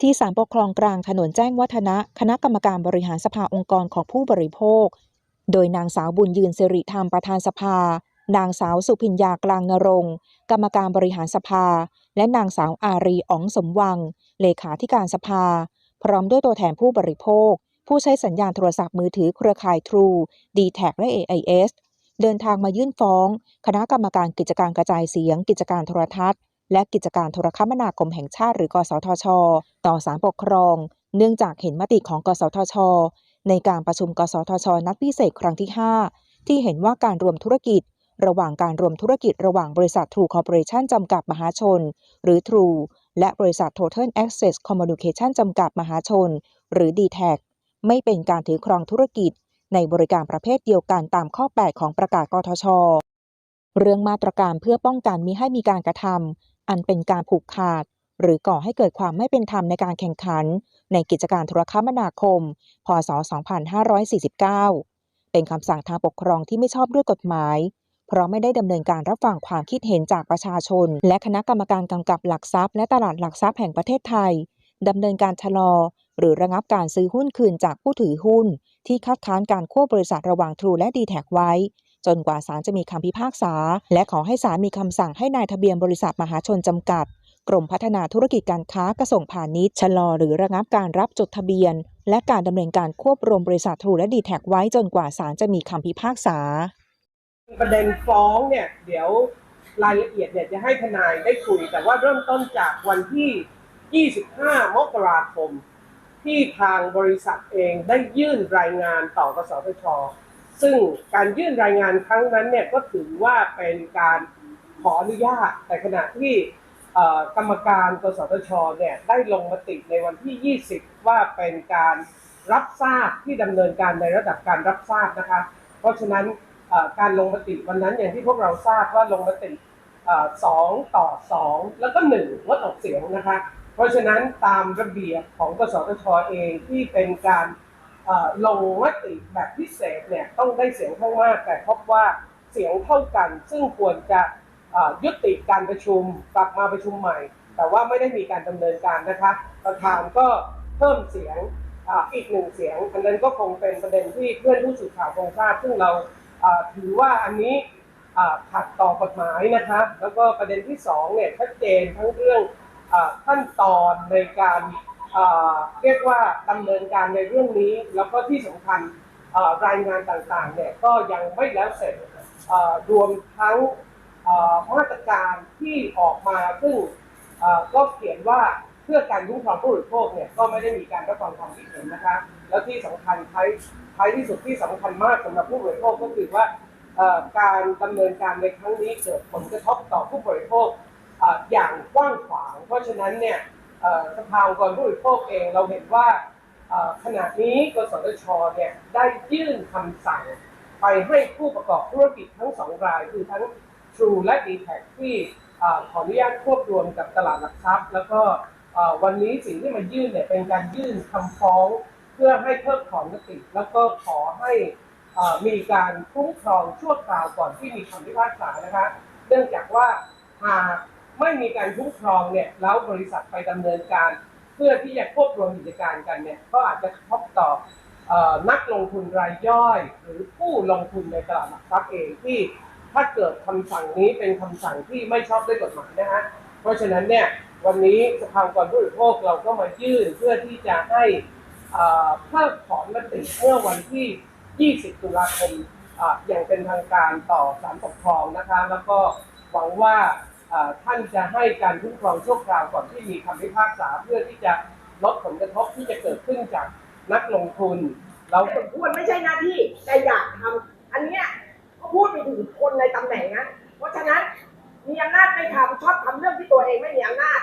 ที่ศาลปกครองกลางถนนแจ้งวัฒนะ คณะกรรมการบริหารสภาองค์กรของผู้บริโภค โดยนางสาวบุญยืนสิริธรรมประธานสภา นางสาวสุพิญญากลางนรงกรรมการบริหารสภา และนางสาวอารีอ๋องสมวัง เลขาธิการสภา พร้อมด้วยตัวแทนผู้บริโภค ผู้ใช้สัญญาณโทรศัพท์มือถือเครือข่าย True d t แทและ AIS เดินทางมายื่นฟ้อง คณะกรรมการกิจการกระจายเสียง กิจการโทรทัศน์ และกิจการโทรคมนาคมแห่งชาติหรือกสทช ต่อศาลปกครอง เนื่องจากเห็นมติของกสทช ในการประชุมกสทช นัดพิเศษครั้งที่ 5 ที่เห็นว่าการรวมธุรกิจ ระหว่างการรวมธุรกิจระหว่างบริษัท True Corporation จำกัดมหาชน หรือ True และบริษัท Total Access Communication จำกัดมหาชน หรือ d t แทไม่เป็นการถือครองธุรกิจ ในบริการประเภทเดียวกันตามข้อ 8 ของประกาศกทช เรื่องมาตรการเพื่อป้องกันมิให้มีการกระทำ อันเป็นการผูกขาด หรือก่อให้เกิดความไม่เป็นธรรมในการแข่งขัน ในกิจการโทรคมนาคม พศ 2549 เป็นคำสั่งทางปกครองที่ไม่ชอบด้วยกฎหมาย เพราะไม่ได้ดำเนินการรับฟังความคิดเห็นจากประชาชน และคณะกรรมการกำกับหลักทรัพย์ และตลาดหลักทรัพย์แห่งประเทศไทยดำเนินการชะลอ หรือระงับการซื้อหุ้นคืนจากผู้ถือหุ้น ที่คัดค้านการควบบริษัทระหว่าง True และ d t แทไว้ จนกว่าศาลจะมีคำพิพากษา และขอให้ศาลมีคำสั่งให้นายทะเบียนบริษัทมหาชนจำกัด กรมพัฒนาธุรกิจการค้ากระทรวงพาณิชย์ชะลอหรือระงับการรับจดทะเบียน และการดำเนินการควบรวมบริษัท True และ d t แท็ไว้จนกว่าศาลจะมีคำพิพากษา ประเด็นฟ้องเนี่ยเดี๋ยวรายละเอียดเนี่ยจะให้ทนายได้คุย แต่ว่าเริ่มต้นจากวันที่ 25 มกราคม ที่ทางบริษัทเองได้ยื่นรายงานต่อกสทช ซึ่งการยื่นรายงานครั้งนั้นเนี่ยก็ถือว่าเป็นการขออนุญาต แต่ขณะที่กรรมการกสทชเนี่ยได้ลงมติในวันที่ 20 ว่าเป็นการรับทราบที่ดำเนินการในระดับการรับทราบนะคะ เพราะฉะนั้นการลงมติวันนั้นอย่างที่พวกเราทราบว่าลงมติสองต่อสองแล้วก็หนึ่งงดออกเสียงนะคะ เพราะฉะนั้นตามระเบียบของกสทชเองที่เป็นการ ลงมติแบบพิเศษเนี่ยต้องได้เสียงข้างมากแต่พบว่าเสียงเท่ากัน ซึ่งควรจะยุติการประชุมกลับมาประชุมใหม่ แต่ว่าไม่ได้มีการดำเนินการนะคะ ประธานก็เพิ่มเสียงอ,อีกหนึ่งเสียงอันนั้นก็คงเป็นประเด็นที่เพื่อนผู้สื่อข่าวคงทราบซึ่งเราถือว่าอันนี้ขัดต่อกฎหมายนะคะแล้วก็ประเด็นที่สองเนี่ยชัดเจนทั้งเรื่องอขั้นตอนในการ เรียกว่าดำเนินการในเรื่องนี้ แล้วก็ที่สำคัญรายงานต่างๆเนี่ยก็ยังไม่แล้วเสร็จรวมทั้งมาตรการที่ออกมาซึ่งก็เขียนว่าเพื่อการคุ้มครองผู้บริโภคเนี่ยก็ไม่ได้มีการรับฟังความคิดเห็นนะคะแล้วที่สำคัญท้ายท้ายที่สุดที่สำคัญมากสำหรับผู้บริโภคก็คือว่าการดำเนินการในครั้งนี้เกิดผลกระทบต่อผู้บริโภคอย่างกว้างขวาง เพราะฉะนั้นเนี่ย สภาองค์กรผู้บริโภคเองเราเห็นว่าขณะนี้กสทชเนี่ยได้ยื่นคำสั่งไปให้ผู้ประกอบธุรกิจทั้งสองราย คือทั้ง True และ d t แทที่ขออนุญาตควบรวมกับตลาดหลักทรัพย์ แล้วก็วันนี้สิ่งที่มายื่นเนี่ยเป็นการยื่นคำฟ้อง เพื่อให้เพิกถอนมติแล้วก็ขอให้มีการคุ้มครองชั่วคราวก่อนที่มีคำพิพากษานะคะเนื่องจากว่าหาก ไม่มีการคุ้มครองเนี่ยแล้วบริษัทไปดำเนินการ เพื่อที่จะควบรวมกิจการกันเนี่ยก็อาจจะกระทบต่ออนักลงทุนรายย่อย หรือผู้ลงทุนในตลาดหลักทรัพย์เองที่ถ้าเกิดคำสั่งนี้เป็นคำสั่งที่ไม่ชอบด้วยกฎหมายนะฮะเพราะฉะนั้นเนี่ยวันนี้สภาองค์กรผู้บริโภคเราก็มายื่นเพื่อที่จะให้เพิกถอนมติเมื่อวันที่ 20 ตุลาคมออย่างเป็นทางการต่อศาลปกครองนะคะแล้วก็หวังว่า ท่านจะให้การคุ้มครองชั่วคราวก่อนที่มีคำพิพากษาเพื่อที่จะลดผลกระทบที่จะเกิดขึ้นจากนักลงทุน เราสมควรไม่ใช่หน้าที่แต่อยากทำอันเนี้ยก็พูดไปถึงคนในตำแหน่งนะเพราะฉะนั้นมีอำนาจไม่ทำชอบทำเรื่องที่ตัวเองไม่มีอำนาจ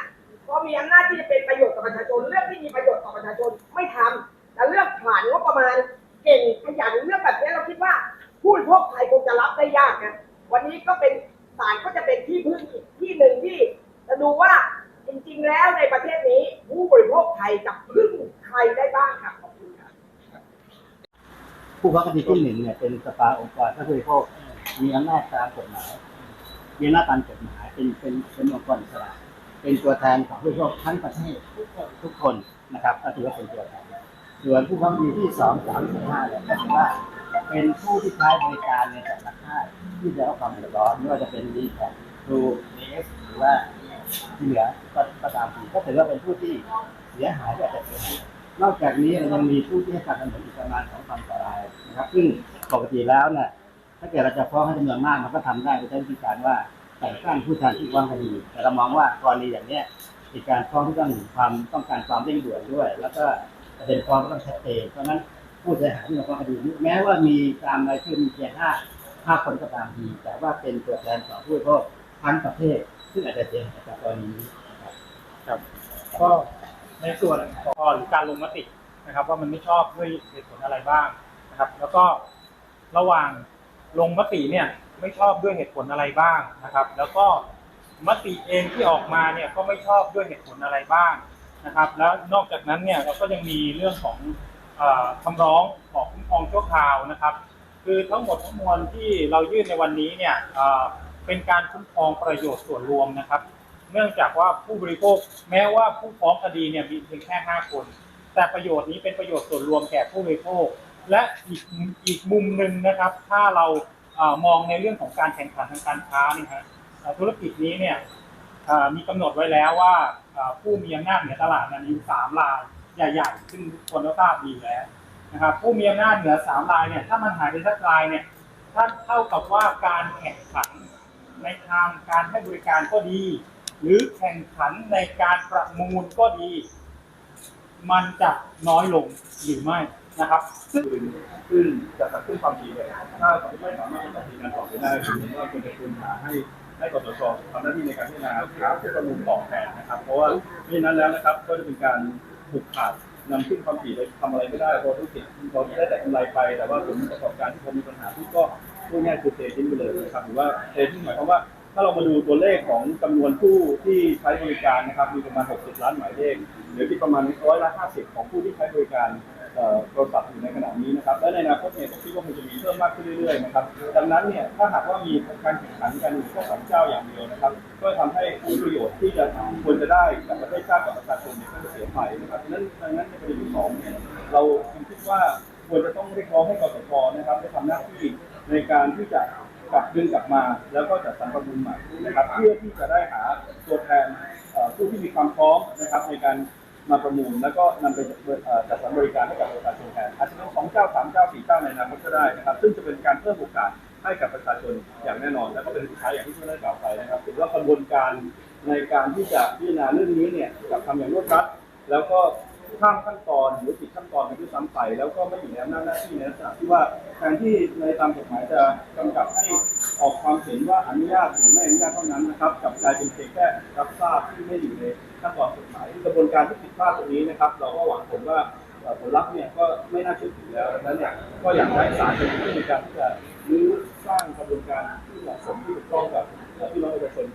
พอมีอำนาจที่จะเป็นประโยชน์กับประชาชนเรื่องที่มีประโยชน์ต่อประชาชนไม่ทำแต่เลือกผ่านงบประมาณเก่งขยันเรื่องแบบนี้เราคิดว่าผู้บริโภคไทยคงจะรับได้ยากนะวันนี้ก็เป็นศาลก็จะเป็นที่พึ่งอีกที่หนึ่งที่จะ ดูว่าจริงๆแล้วในประเทศนี้ผู้บริโภคไทยจะพึ่งใครได้บ้างครับขอบคุณครับผู้ว่าคดีที่หนึ่งเนี่ยเป็นสภาองค์กรผู้บริโภคมีอำนาจตามกฎหมายมีอำนาจตามกฎหมายเป็นเป็นเป็นองค์กรอิสระเป็นตัวแทนของผู้บริโภคทั้งประเทศทุกคนนะครับก็ถือว่าเป็นตัวแทนส่วนผู้ค้าดีที่สองสามสี่ห้าเนี่ยก็ถือว่าเป็นผู้ที่ใช้บริการในแต่ละค่ายที่จะรับความเดือดร้อนไม่ว่าจะเป็นดีแท็กทรูเอสหรือว่า เหลือก็ก็ตามีก็ถือว่าเป็นผู้ที่เสียหายแบบจะเสียหายนอกจากนี้เรายังมีผู้ที่ให้การดำเนินอีกประมาณสองพันกว่ารายนะครับ ซึ่งปกติแล้วเนี่ยถ้าเกิดเราจะฟ้องให้ดำเนินมากมันก็ทำได้โดยใช้วิธีการว่าแต่งตั้งผู้แทนที่ฟ้องคดี แต่เรามองว่ากรณีอย่างเนี้ยเป็นการฟ้องที่ต้องความต้องการความเร่งด่วนด้วย แล้วก็ประเด็นฟ้องต้องชัดเจนเพราะนั้นผู้เสียหายที่มาฟ้องคดีแม้ว่ามีตามรายชื่อมีเพียงห้าห้าคนก็ตามทีแต่ว่าเป็นตัวแทนของผู้โภคทั้งประเทศ ซึ่งอาจจะเสียหายจากกรณีนี้นะครับ ก็ในส่วนของหรือการลงมตินะครับ ว่ามันไม่ชอบด้วยเหตุผลอะไรบ้างนะครับ แล้วก็ระหว่างลงมติเนี่ยไม่ชอบด้วยเหตุผลอะไรบ้างนะครับ แล้วก็มติเองที่ออกมาเนี่ยก็ไม่ชอบด้วยเหตุผลอะไรบ้างนะครับ แล้วนอกจากนั้นเนี่ยเราก็ยังมีเรื่องของเออคำร้องขอคุ้มครองชั่วคราวนะครับ คือทั้งหมดทั้งมวลที่เรายื่นในวันนี้เนี่ย เป็นการคุ้มครองประโยชน์ส่วนรวมนะครับ เนื่องจากว่าผู้บริโภคแม้ว่าผู้ฟ้องคดีเนี่ยมีเพียงแค่ 5 คน แต่ประโยชน์นี้เป็นประโยชน์ส่วนรวมแก่ผู้บริโภค และอีกอีกมุมหนึ่งนะครับ ถ้าเราอ่อมองในเรื่องของการแข่งขันทางการค้านี่ฮะธุรกิจนี้เนี่ยมีกำหนดไว้แล้วว่าผู้มีอำนาจเหนือตลาดนั้นอยู่สามรายใหญ่ๆซึ่งคนก็ทราบดีแล้วนะครับผู้มีอำนาจเหนือสามรายเนี่ยถ้ามันหายไปสักรายเนี่ยถ้าเท่ากับว่าการแข่งขัน ในทางการให้บริการก็ดี หรือแข่งขันในการประมูลก็ดี มันจะน้อยลงหรือไม่นะครับซึ่งซึ่งจะตัดขึ้นความถี่เนี่ยถ้าไม่สามารถตัดสินการต่อไปได้ผมเห็นว่าควรจะคุณหาให้ให้กสชทำหน้าที่ในการพิจารณาหาผู้ประมูลต่อแทนนะครับ เพราะว่าไม่นั้นแล้วนะครับ ก็จะเป็นการผูกขาดนำขึ้นความถี่ไปทำอะไรไม่ได้เพราะธุรกิจเราได้แต่กำไรไป แต่ว่าผลประกอบการที่เขามีปัญหาที่ก็ พูดง่ายคือเททิ้งไปเลยนะครับหรือว่าเททิ้งหมายความว่า ถ้าเรามาดูตัวเลขของจำนวนผู้ที่ใช้บริการนะครับมีประมาณ 60 ล้านหมายเลขหรือที่ประมาณร้อยละ50 ของผู้ที่ใช้บริการเอ่อโทรศัพท์อยู่ในขณะนี้นะครับและในอนาคตเนี่ยผมคิดว่าคงจะมีเพิ่มมากขึ้นเรื่อยๆนะครับดังนั้นเนี่ยถ้าหากว่ามีการแข่งขันกันอยู่แค่สองเจ้าอย่างเดียวนะครับก็ทำให้ผลประโยชน์ที่จะควรจะได้กับประเทศชาติกับประชาชนเนี่ยก็จะเสียไปนะครับดังนั้นดังนั้นในประเด็นที่สองเนี่ยเราคิดว่า ควรจะต้องเรียกร้องให้กสทนะครับได้ทำหน้าที่ ในการที่จะกลับดึงกลับมาแล้วก็จัดสรรประมูลใหม่นะครับ เพื่อที่จะได้หาตัวแทนผู้ที่มีความพร้อมนะครับในการมาประมูลแล้วก็นำไปเอ่อจัดสรรบริการให้กับประชาชนแทนอาจจะเป็นสองเจ้าสามเจ้าสี่เจ้าในอนาคตก็ได้นะครับ ซึ่งจะเป็นการเพิ่มโอกาสให้กับประชาชนอย่างแน่นอน แล้วก็เป็นสุดท้ายอย่างที่ท่านได้กล่าวไปนะครับถือว่ากระบวนการในการที่จะพิจารณาเรื่องนี้เนี่ยจะทำอย่างรวดรัดแล้วก็ ข้ามขั้นตอนหรือผิดขั้นตอนไปด้วยซ้ำไปแล้วก็ไม่อยู่ในอำนาจหน้าที่ในลักษณะที่ว่าแทนที่ในตามกฎหมายจะกำกับให้ออกความเห็นว่าอนุญาตหรือไม่อนุญาตเท่านั้นนะครับกับกลายเป็นเพียงแค่รับทราบที่ไม่อยู่ในขั้นตอนกฎหมายกระบวนการที่ผิดพลาดตรงนี้นะครับ เราก็หวังผลว่าผลลัพธ์เนี่ยก็ไม่น่าเชื่อถือแล้วดังนั้นเนี่ยก็อยากให้ศาลเป็นผู้ในการที่จะรื้อสร้างกระบวนการที่เหมาะสมที่ถูกต้องกับพี่น้องประชาชน